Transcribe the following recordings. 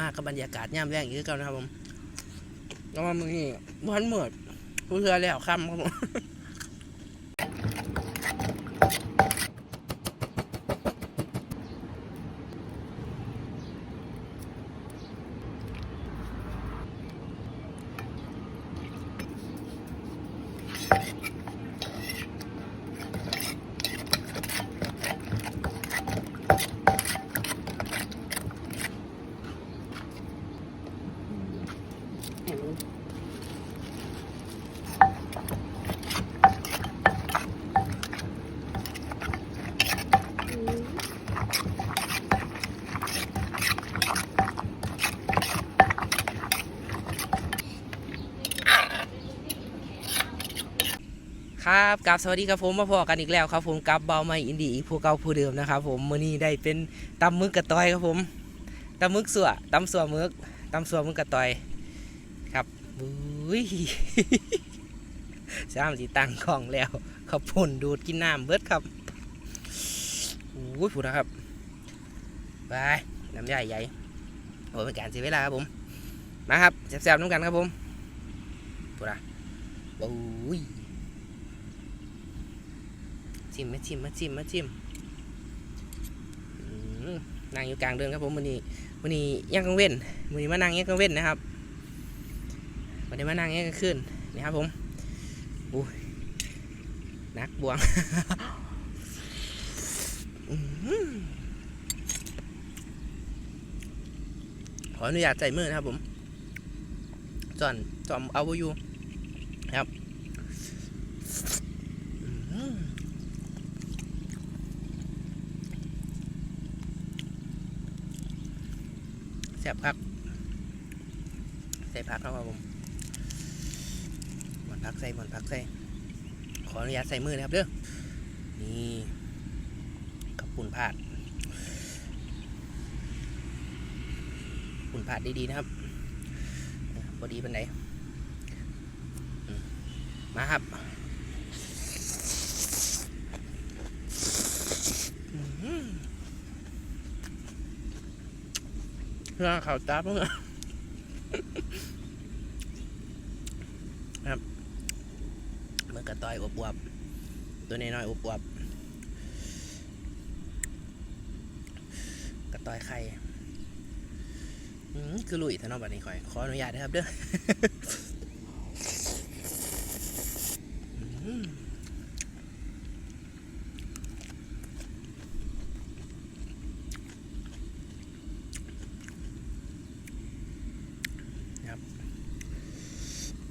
มากกับบรรยากาศย่ามแรงอีกคือเก่านะครับผมแล้วมามือนี้วันเหมือดผู้เรือแล้วค่ำครับผม ครับกับสวัสดีครับผมมาพอกันอีกแล้วครับผมกับเบาม่อินดีอีกผู้เก่าผู้เดิมนะครับผมมื้อนี้ได้เป็นตำมึกกระต่อยครับผมตำมึกสัวตำสัวมึกตำสัวมึกกระต่อย อุ้ยสามสีตังของแล้วขับผลดูดกินน้ำเบิดครับอุ้ยผู้นะครับไปน้ำใหญ่ใหญ่โอ้เป็นการเสียเวลาครับผม มาครับแซ่บๆน้ำกันครับผมผู้นะบุ้ยชิมมาชิมมาชิมมาชิมอืมนั่งอยู่กลางเดินครับผมวันนี้วันนี้ยังกังเว้นวันนี้มานั่งยังกังเว้นนะครับ วันนี้มานั่งยังกลางคืนนี่ครับผมอุ้นักบวงขออนุญาตใส่มือนะครับผมจอนจอมเอาไว้อยู่ครับแซ่บครับใส่ผักครับผม อนผักใส่หมอนผักใส่ขออนุญาตใส่มือนะครับเด้อนี่กับปุ่นผาดปุ่นผาดดีๆนะครับพอดีเป็นไหนมาครับเพื่อข่าวจับมั้งอครับ มือกระต่อยอบวบๆตัวน้อยๆอบวบๆกระต่อยไข่คือลุยท่านอบัดนี้ข่อย ขออนุญาตนะครับเด้ออืม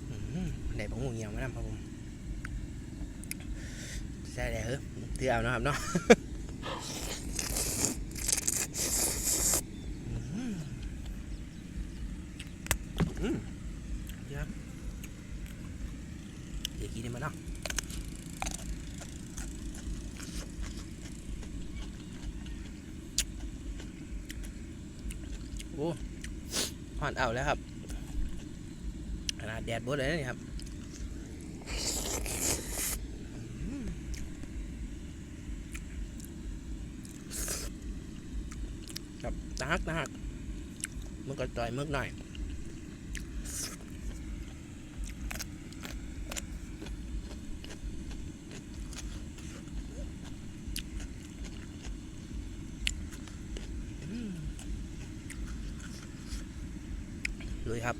อืมได้ผงงูเหี่ยวมานำครับผม ใช่แล้วเฮ้ยถือเอาเนาะครับเนาะเดี๋ยวเดี๋ยวกินได้มาเนาะโอ้หอนเอาแล้วครับขนาดแดดบดเลยนะครับอืม ครับตาฮักตาฮักมันก็จ่อยเมื่อหน่อยเลยครับ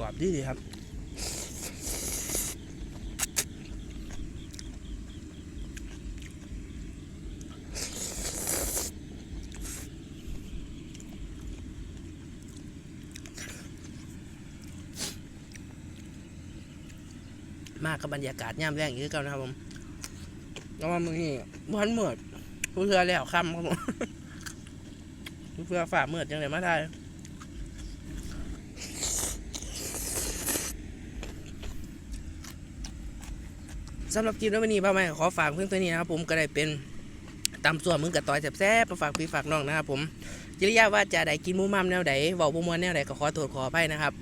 กรอบดีดีครับมากกับบรรยากาศย่ามแรงอีกคือเก่านะครับผมแล้วมามือนี้วันเหมือดผู้เรือแล้วค่ำครับผมผู้เรือฝ่ามืดยังไงมาได้ สำหรับคลิปในวันนี้ป้าไม่ขอฝากเพื่อนตัวนี้นะครับผมก็ได้เป็นตำส่วนมึงกับต่อยแซ่บๆมาฝากพี่ฝากน้องนะครับผมจริยาว่าจะได้กินมูมัมแนวไหนเว้าบ่มวนแนวไหนก็ขอโทษขออภัยนะครับ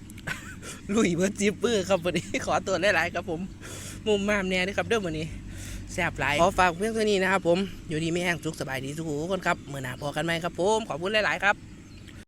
ลุยเบิร์ดจิปเปอร์ครับวันนี้ขอตัวหลายๆครับผม มุมมามแน่ด้วยครับเด้อวันนี้แซ่บหลายขอฝากเพื่อนตัวนี้นะครับผมอยู่ดีไม่แห้งสุขสบายดีทุกคนครับเมื่อหน้าพอกันไหมครับผมขอบคุณหลายๆครับ